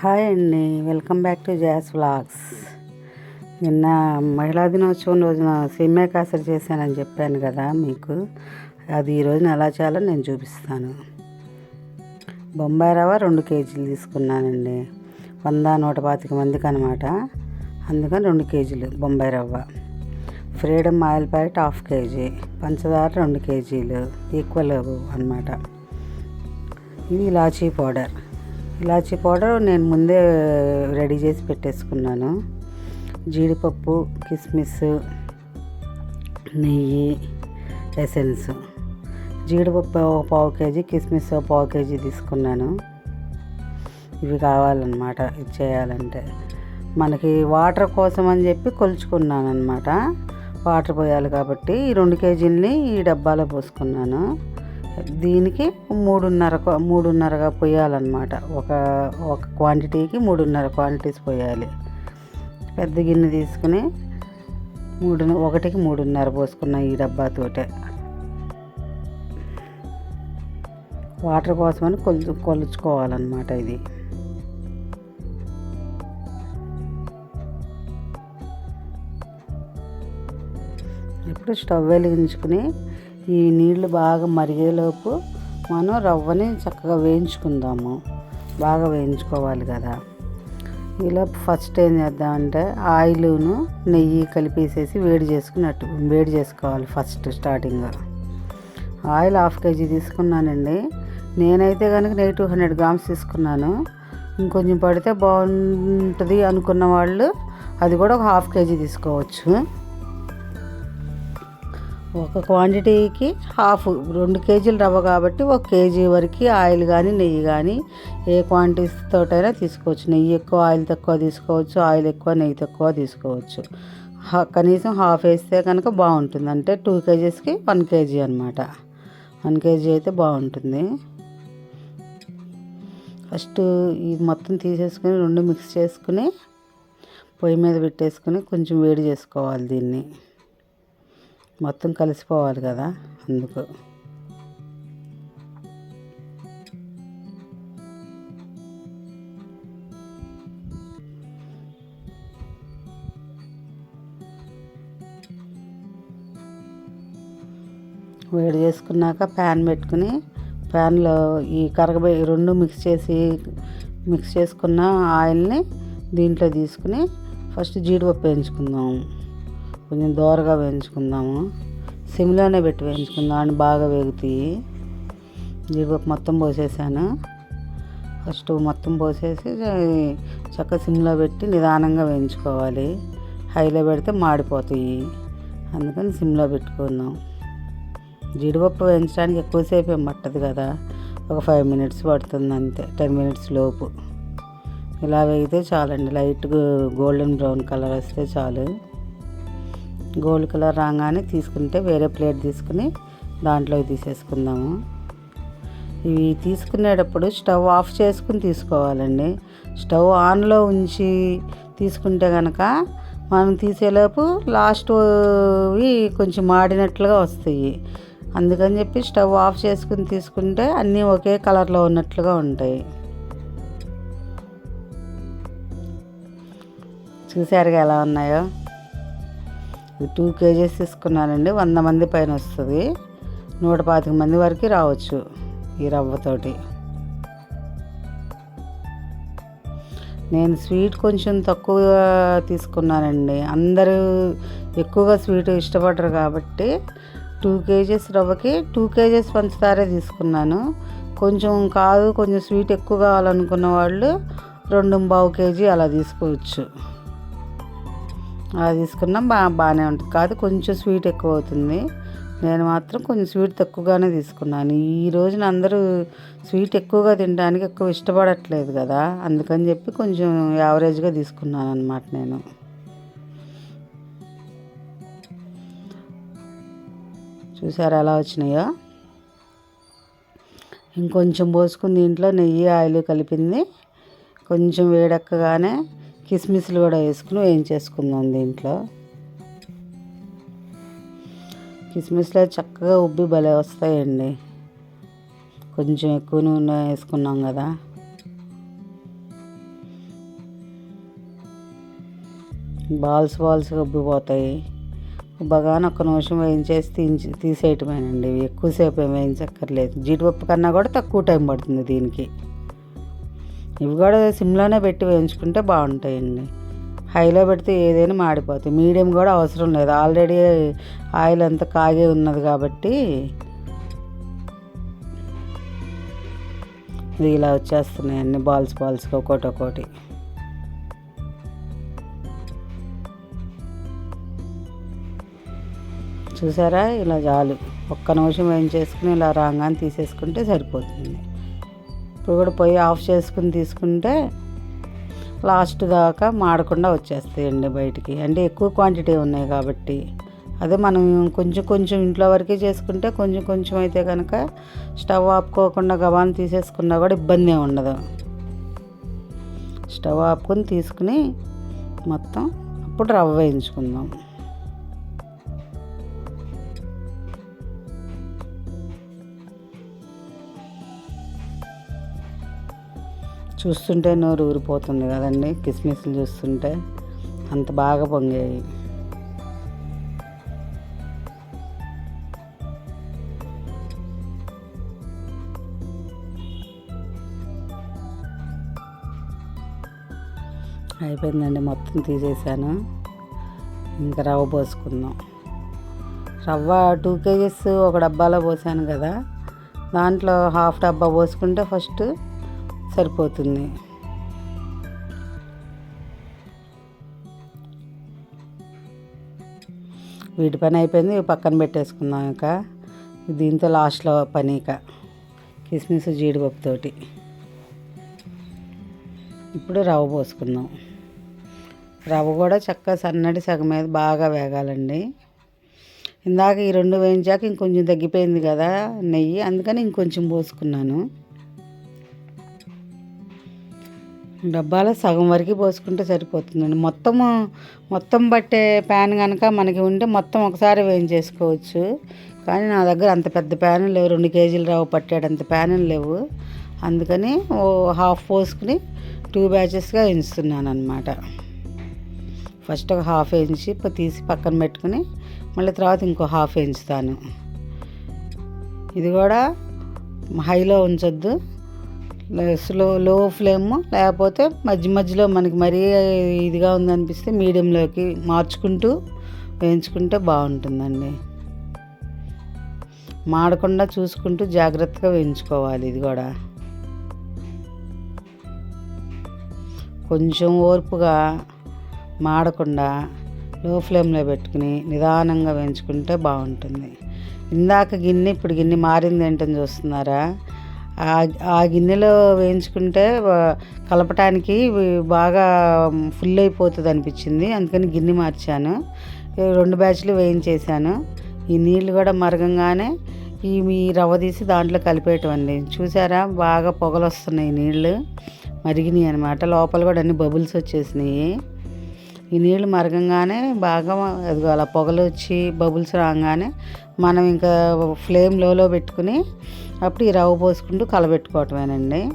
Hi అండి. Welcome back to Jas vlogs. నిన్న మహిళా దినోత్సవం రోజున సేమ్యా కాసరి చేశానని చెప్పాను కదా మీకు. అది ఈ రోజున ఎలా చేయాలో నేను చూపిస్తాను. బొంబాయి రవ్వ రెండు కేజీలు తీసుకున్నానండి. వంద నూట పాతిక మందికి అనమాట అందుకని రెండు కేజీలు బొంబాయి రవ్వ Freedom oil packet half KG. పంచదార రెండు కేజీలు. ఈక్వల్ అనమాట ఇది ఇలాచీ పౌడర్. ఇలాచీ పౌడర్ నేను ముందే రెడీ చేసి పెట్టేసుకున్నాను. జీడిపప్పు కిస్మిస్ నెయ్యి ఎసెన్స్. జీడిపప్పు ఒక పావు కేజీ కిస్మిస్ ఒక పావు కేజీ తీసుకున్నాను. ఇవి కావాలన్నమాట ఇది చేయాలంటే. మనకి వాటర్ కోసం అని చెప్పి కొలుచుకున్నాను అనమాట వాటర్ పోయాలి కాబట్టి ఈ రెండు కేజీలని ఈ డబ్బాలో పోసుకున్నాను. దీనికి మూడున్నర మూడున్నరగా పోయాలన్నమాట. ఒక ఒక క్వాంటిటీకి మూడున్నర క్వాంటిటీస్ పోయాలి. పెద్ద గిన్నె తీసుకుని మూడు ఒకటికి మూడున్నర పోసుకున్న ఈ డబ్బాతోటే వాటర్ కోసమని కొలు కొలుచుకోవాలన్నమాట ఇది. ఇప్పుడు స్టవ్ వెలిగించుకుని ఈ నీళ్ళు బాగా మరిగేలోపు మనం రవ్వని చక్కగా వేయించుకుందాము. బాగా వేయించుకోవాలి కదా. ఇలా ఫస్ట్ ఏం చేద్దామంటే ఆయిల్ను నెయ్యి కలిపేసేసి వేడి చేసుకున్నట్టు వేడి చేసుకోవాలి first starting. Oil half KG తీసుకున్నానండి. నేనైతే కనుక నెయ్యి టూ హండ్రెడ్ గ్రామ్స్ తీసుకున్నాను. ఇంకొంచెం పడితే బాగుంటుంది అనుకున్న వాళ్ళు అది కూడా ఒక హాఫ్ కేజీ తీసుకోవచ్చు. ఒక క్వాంటిటీకి హాఫ్ రెండు కేజీలు రవ్వ కాబట్టి ఒక కేజీ వరకు ఆయిల్ కానీ నెయ్యి కానీ ఏ క్వాంటిటీతోటైనా తీసుకోవచ్చు. నెయ్యి ఎక్కువ ఆయిల్ తక్కువ తీసుకోవచ్చు. ఆయిల్ ఎక్కువ నెయ్యి తక్కువ తీసుకోవచ్చు. కనీసం హాఫ్ వేస్తే కనుక బాగుంటుంది. అంటే టూ కేజీస్కి వన్ కేజీ అనమాట వన్ కేజీ అయితే బాగుంటుంది. ఫస్ట్ ఈ మొత్తం తీసేసుకుని రెండు మిక్స్ చేసుకుని పొయ్యి మీద పెట్టేసుకుని కొంచెం వేడి చేసుకోవాలి దీన్ని. మొత్తం కలిసిపోవాలి కదా అందుకు. వేడి చేసుకున్నాక ప్యాన్ పెట్టుకుని ప్యాన్లో ఈ కరగబోయి రెండు మిక్స్ చేసి మిక్స్ చేసుకున్న ఆయిల్ని దీంట్లో తీసుకుని ఫస్ట్ జీడిపప్పు వేయించుకుందాము కొంచెం దోరగా వేయించుకుందాము. సిమ్లోనే పెట్టి వేయించుకుందాం. అని బాగా వేగుతాయి. జీడిపప్పు మొత్తం పోసేసాను. ఫస్ట్ మొత్తం పోసేసి చక్క సిమ్లో పెట్టి నిదానంగా వేయించుకోవాలి. హైలో పెడితే మాడిపోతాయి. అందుకని సిమ్లో పెట్టుకుందాం. జీడిపప్పు వేయించడానికి ఎక్కువసేపు ఏం పట్టదు కదా. ఒక ఫైవ్ మినిట్స్ పడుతుంది అంతే. టెన్ మినిట్స్ లోపు. ఇలా వేగితే చాలండి. లైట్ గోల్డెన్ బ్రౌన్ కలర్ వస్తే చాలు. గోల్డ్ కలర్ రాగానే తీసుకుంటే వేరే ప్లేట్ తీసుకుని దాంట్లో తీసేసుకుందాము. ఇవి తీసుకునేటప్పుడు స్టవ్ ఆఫ్ చేసుకుని తీసుకోవాలండి. స్టవ్ ఆన్లో ఉంచి తీసుకుంటే కనుక మనం తీసేలోపు లాస్ట్వి కొంచెం మాడినట్లుగా వస్తాయి. అందుకని చెప్పి స్టవ్ ఆఫ్ చేసుకుని తీసుకుంటే అన్నీ ఒకే కలర్లో ఉన్నట్లుగా ఉంటాయి. చూసారుగా ఎలా ఉన్నాయో? టూ కేజీస్ తీసుకున్నానండి వంద మంది పైన వస్తుంది. నూట పాతిక మంది వరకు రావచ్చు ఈ రవ్వతోటి. నేను స్వీట్ కొంచెం తక్కువ తీసుకున్నానండి. అందరూ ఎక్కువగా స్వీట్ ఇష్టపడరు కాబట్టి టూ కేజీస్ రవ్వకి టూ కేజీస్ పంచదారే తీసుకున్నాను. కొంచెం కాదు కొంచెం స్వీట్ ఎక్కువ కావాలనుకున్న వాళ్ళు రెండు పావు కేజీ అలా తీసుకోవచ్చు. అలా తీసుకున్నాం బా బాగానే ఉంటుంది. కాదు కొంచెం స్వీట్ ఎక్కువ అవుతుంది నేను మాత్రం కొంచెం స్వీట్ తక్కువగానే తీసుకున్నాను. ఈ రోజున అందరూ స్వీట్ ఎక్కువగా తినడానికి ఎక్కువ ఇష్టపడట్లేదు కదా. అందుకని చెప్పి కొంచెం యావరేజ్గా తీసుకున్నాను అనమాట నేను. చూసారు ఎలా వచ్చినాయో? ఇంకొంచెం పోసుకుని దీంట్లో నెయ్యి ఆయిల్ కలిపింది. కొంచెం వేడెక్కగానే కిస్మిస్లు కూడా వేసుకుని వేయించేసుకుందాం దీంట్లో? కిస్మిస్లో చక్కగా ఉబ్బి భలే వస్తాయండి. కొంచెం ఎక్కువ నూనె వేసుకున్నాం కదా. బాల్స్ బాల్స్గా ఉబ్బిపోతాయి. ఉబ్బగానే ఒక్క నిమిషం వేయించేసి తీ తీసేయటమేనండి. ఎక్కువసేపు ఏం వేయించక్కర్లేదు. జీడిపప్పు కన్నా కూడా తక్కువ టైం పడుతుంది దీనికి. ఇవి కూడా సిమ్లోనే పెట్టి వేయించుకుంటే బాగుంటాయండి. హైలో పెడితే ఏదైనా మాడిపోతాయి. మీడియం కూడా అవసరం లేదు. ఆల్రెడీ ఆయిల్ అంతా కాగే ఉన్నది కాబట్టి ఇది ఇలా వచ్చేస్తున్నాయి అన్ని బాల్స్ బాల్స్కి ఒకటి ఒకటి. చూసారా? ఇలా చాలు ఒక్క నిమిషం ఏం చేసుకుని ఇలా రాగానే తీసేసుకుంటే సరిపోతుంది. ఇప్పుడు కూడా పొయ్యి ఆఫ్ చేసుకుని తీసుకుంటే లాస్ట్ దాకా మాడకుండా వచ్చేస్తాయండి బయటికి. అంటే ఎక్కువ క్వాంటిటీ ఉన్నాయి కాబట్టి. అదే మనం కొంచెం కొంచెం ఇంట్లో వరకే చేసుకుంటే కొంచెం కొంచెం అయితే కనుక స్టవ్ ఆపుకోకుండా గబాన్ తీసేసుకున్నా కూడా ఇబ్బంది ఉండదు. స్టవ్ ఆపుకొని తీసుకుని మొత్తం అప్పుడు రవ్వ వేయించుకుందాం. చూస్తుంటే నోరు ఊరిపోతుంది కదండి. కిస్మిస్లు చూస్తుంటే అంత బాగా పొంగాయి. అయిపోయిందండి మొత్తం తీసేసాను. ఇంకా రవ్వ పోసుకుందాం. రవ్వ టూ కేజీస్ ఒక డబ్బాలో పోసాను కదా. దాంట్లో హాఫ్ డబ్బా పోసుకుంటే ఫస్ట్ సరిపోతుంది. వీటి పని అయిపోయింది పక్కన పెట్టేసుకుందాం ఇంకా. దీంతో లాస్ట్లో పని ఇక. కిస్మిస్ జీడిపప్పుతోటి ఇప్పుడు రవ్వ పోసుకుందాం. రవ్వ కూడా చక్కగా సన్నటి సగం మీద బాగా వేగాలండి. ఇందాక ఈ రెండు వేయించాక ఇంకొంచెం తగ్గిపోయింది కదా నెయ్యి. అందుకని ఇంకొంచెం పోసుకున్నాను. డబ్బాలో సగం వరకు పోసుకుంటే సరిపోతుందండి. మొత్తము మొత్తం పట్టే ప్యాన్ కనుక మనకి ఉంటే మొత్తం ఒకసారి వేయించేసుకోవచ్చు. కానీ నా దగ్గర అంత పెద్ద ప్యాన్ లేవు. రెండు కేజీలు రవ్వ పట్టేటంత ప్యాన్ లేవు. అందుకని ఓ హాఫ్ పోసుకుని టూ బ్యాచెస్గా వేయిస్తున్నాను అనమాట ఫస్ట్ ఒక హాఫ్ వేయించి తీసి పక్కన పెట్టుకుని మళ్ళీ తర్వాత ఇంకో హాఫ్ వేయించుతాను. ఇది కూడా హైలో ఉంచొద్దు. స్లో లో ఫ్లేమ్ లేకపోతే మధ్య మధ్యలో మనకి మరీ ఇదిగా ఉందనిపిస్తే మీడియంలోకి మార్చుకుంటూ వేయించుకుంటే బాగుంటుందండి. మాడకుండా చూసుకుంటూ జాగ్రత్తగా వేయించుకోవాలి ఇది కూడా. కొంచెం ఓర్పుగా మాడకుండా లో ఫ్లేమ్లో పెట్టుకుని నిదానంగా వేయించుకుంటే బాగుంటుంది. ఇందాక గిన్నె ఇప్పుడు గిన్నె మారింది ఏంటని చూస్తున్నారా? ఆ గిన్నెలో వేయించుకుంటే కలపటానికి బాగా ఫుల్ అయిపోతుంది అనిపించింది. అందుకని గిన్నె మార్చాను. రెండు బ్యాచ్లు వేయించేసాను ఈ నీళ్ళు కూడా మరగంగానే ఈ మీ రవ్వ తీసి దాంట్లో కలిపేయటం అండి చూసారా? బాగా పొగలు వస్తున్నాయి నీళ్ళు మరిగినాయి అనమాట లోపల కూడా అన్ని బబుల్స్ వచ్చేసినాయి. ఈ నీళ్ళు మరగంగానే బాగా అది అలా పొగలు వచ్చి బబుల్స్ రాగానే మనం ఇంకా ఫ్లేమ్ లోలో పెట్టుకుని అప్పుడు ఈ రవ్వ పోసుకుంటూ కలబెట్టుకోవటమేనండి.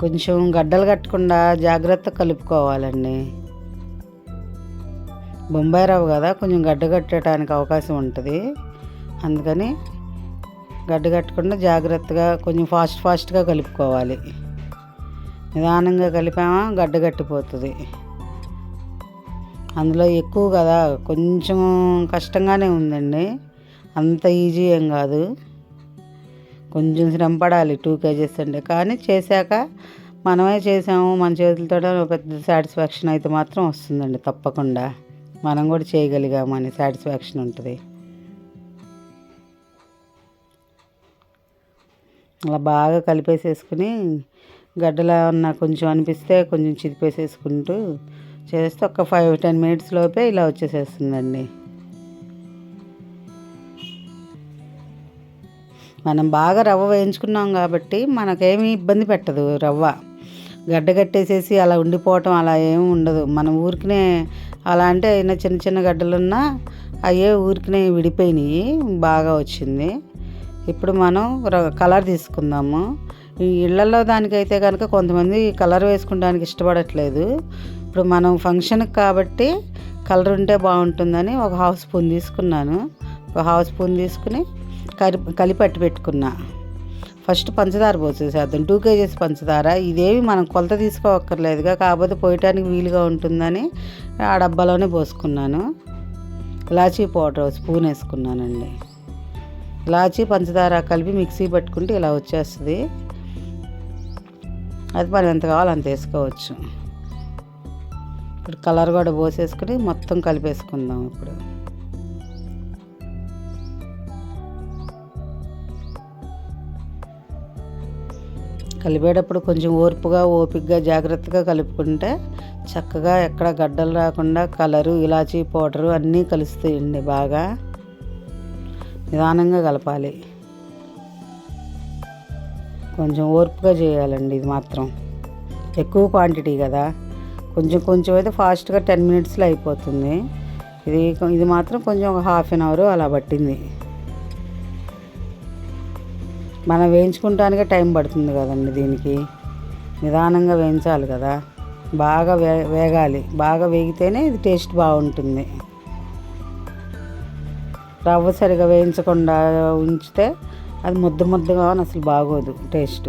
కొంచెం గడ్డలు కట్టకుండా జాగ్రత్త కలుపుకోవాలండి. బొంబాయి రవ్వ కదా కొంచెం గడ్డ కట్టడానికి అవకాశం ఉంటుంది. అందుకని గడ్డ కట్టకుండా జాగ్రత్తగా కొంచెం ఫాస్ట్ ఫాస్ట్గా కలుపుకోవాలి. నిదానంగా కలిపామా గడ్డ కట్టిపోతుంది అందులో ఎక్కువ కదా కొంచెం కష్టంగానే ఉందండి. అంత ఈజీ ఏం కాదు. కొంచెం శ్రమ పడాలి టూ కేజెస్ అంటే. కానీ చేశాక మనమే చేసాము మన చేతులతో పెద్ద సాటిస్ఫాక్షన్ అయితే మాత్రం వస్తుందండి తప్పకుండా. మనం కూడా చేయగలిగాము సాటిస్ఫాక్షన్ ఉంటుంది. అలా బాగా కలిపేసేసుకుని గడ్డలా ఉన్న కొంచెం అనిపిస్తే కొంచెం చిదిపేసేసుకుంటూ చేస్తే ఒక ఫైవ్ టెన్ మినిట్స్ లోపే ఇలా వచ్చేసేస్తుందండి. మనం బాగా రవ్వ వేయించుకున్నాం కాబట్టి మనకేమీ ఇబ్బంది పెట్టదు రవ్వ. గడ్డ కట్టేసేసి అలా ఉండిపోవటం అలా ఏమి ఉండదు. మనం ఊరికినే అలా అంటే అయినా చిన్న చిన్న గడ్డలున్నా అయ్యే ఊరికినే విడిపోయినాయి బాగా వచ్చింది. ఇప్పుడు మనం కలర్ తీసుకుందాము. ఈ ఇళ్ళలో దానికైతే కనుక కొంతమంది కలర్ వేసుకోవడానికి ఇష్టపడట్లేదు. ఇప్పుడు మనం ఫంక్షన్కి కాబట్టి కలర్ ఉంటే బాగుంటుందని ఒక హాఫ్ స్పూన్ తీసుకున్నాను. ఒక హాఫ్ స్పూన్ తీసుకుని కలి కలిపట్టి పెట్టుకున్నా. ఫస్ట్ పంచదార పోసేసేద్దాం. టూ కేజీస్ పంచదార. ఇదేమి మనం కొలత తీసుకోవక్కర్లేదుగా కాకపోతే పోయటానికి వీలుగా ఉంటుందని ఆ డబ్బాలోనే పోసుకున్నాను. ఇలాచీ పౌడర్ స్పూన్ వేసుకున్నానండి. ఇలాచీ పంచదార కలిపి మిక్సీ పట్టుకుంటే ఇలా వచ్చేస్తుంది. అది మనం ఎంత కావాలో అంత వేసుకోవచ్చు. ఇప్పుడు కలర్ కూడా పోసేసుకుని మొత్తం కలిపేసుకుందాం ఇప్పుడు. కలిపేటప్పుడు కొంచెం ఓర్పుగా ఓపికగా జాగ్రత్తగా కలుపుకుంటే చక్కగా ఎక్కడ గడ్డలు రాకుండా కలరు ఇలాచీ పౌడరు అన్నీ కలుస్తాయండి బాగా. నిదానంగా కలపాలి. కొంచెం ఓర్పుగా చేయాలండి ఇది మాత్రం. ఎక్కువ క్వాంటిటీ కదా. కొంచెం కొంచెం అయితే ఫాస్ట్గా టెన్ మినిట్స్లో అయిపోతుంది. ఇది ఇది మాత్రం కొంచెం ఒక హాఫ్ అన్ అవర్ అలా పట్టింది. మనం వేయించుకుంటానికే టైం పడుతుంది కదండి దీనికి. నిదానంగా వేయించాలి కదా. బాగా వే వేగాలి. బాగా వేగితేనే ఇది టేస్ట్ బాగుంటుంది. రవ్వ సరిగా వేయించకుండా ఉంచితే అది ముద్ద ముద్దగా అసలు బాగోదు టేస్ట్.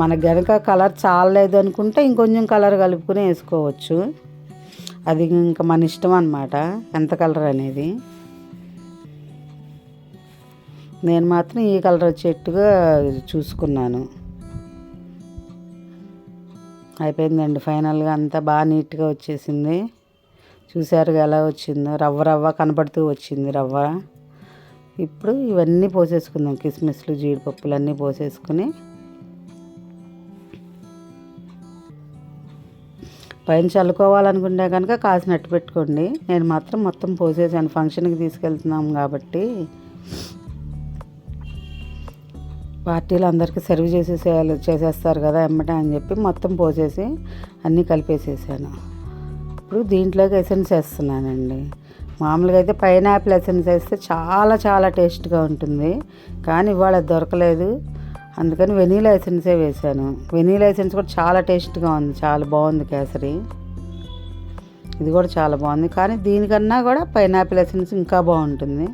మనకు గనక కలర్ చాలలేదు అనుకుంటే ఇంకొంచెం కలర్ కలుపుకుని వేసుకోవచ్చు. అది ఇంకా మన ఇష్టం అనమాట ఎంత కలర్ అనేది. నేను మాత్రం ఈ కలర్ వచ్చేట్టుగా చూసుకున్నాను. అయిపోయిందండి ఫైనల్గా అంతా బాగా నీట్గా వచ్చేసింది. చూసారుగా ఎలా వచ్చిందో రవ్వ రవ్వ కనపడుతూ వచ్చింది రవ్వ. ఇప్పుడు ఇవన్నీ పోసేసుకుందాం. కిస్మిస్లు జీడిపప్పులు అన్నీ పోసేసుకుని పైన చల్లుకోవాలనుకుంటే కనుక కాసినట్టు పెట్టుకోండి. నేను మాత్రం మొత్తం పోసేసాను. ఫంక్షన్కి తీసుకెళ్తున్నాం కాబట్టి పార్టీలు అందరికీ సర్వ్ చేసేసేయాలి చేసేస్తారు కదా ఎమ్మటే అని చెప్పి మొత్తం పోసేసి అన్నీ కలిపేసేసాను. ఇప్పుడు దీంట్లోకి ఎసెన్స్ వేస్తున్నానండి. మామూలుగా అయితే పైనాపిల్ ఎసెన్స్ వేస్తే చాలా చాలా టేస్ట్గా ఉంటుంది. కానీ ఇవాళ దొరకలేదు. అందుకని వెనీలా ఎసెన్సే వేసాను వెనీలా ఎసెన్స్ కూడా చాలా టేస్ట్గా ఉంది. చాలా బాగుంది కేసరి. ఇది కూడా చాలా బాగుంది. కానీ దీనికన్నా కూడా పైనాపిల్ ఎసెన్స్ ఇంకా బాగుంటుంది.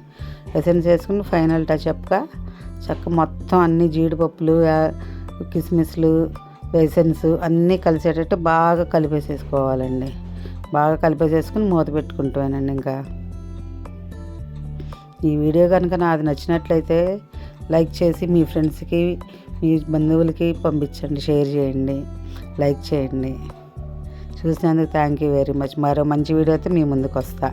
ఎసెన్స్ వేసుకుని ఫైనల్ టచ్అప్గా చక్క మొత్తం అన్ని జీడిపప్పులు కిస్మిస్లు ఎసెన్స్ అన్నీ కలిసేటట్టు బాగా కలిపేసేసుకోవాలండి. బాగా కలిపేసేసుకుని మూత పెట్టుకుంటానండి ఇంకా. ఈ వీడియో కనుక నాది నచ్చినట్లయితే లైక్ చేసి మీ ఫ్రెండ్స్కి మీ బంధువులకి పంపించండి షేర్ చేయండి లైక్ చేయండి. చూసినందుకు థ్యాంక్ యూ వెరీ మచ్. మరో మంచి వీడియోతో మీ ముందుకు వస్తా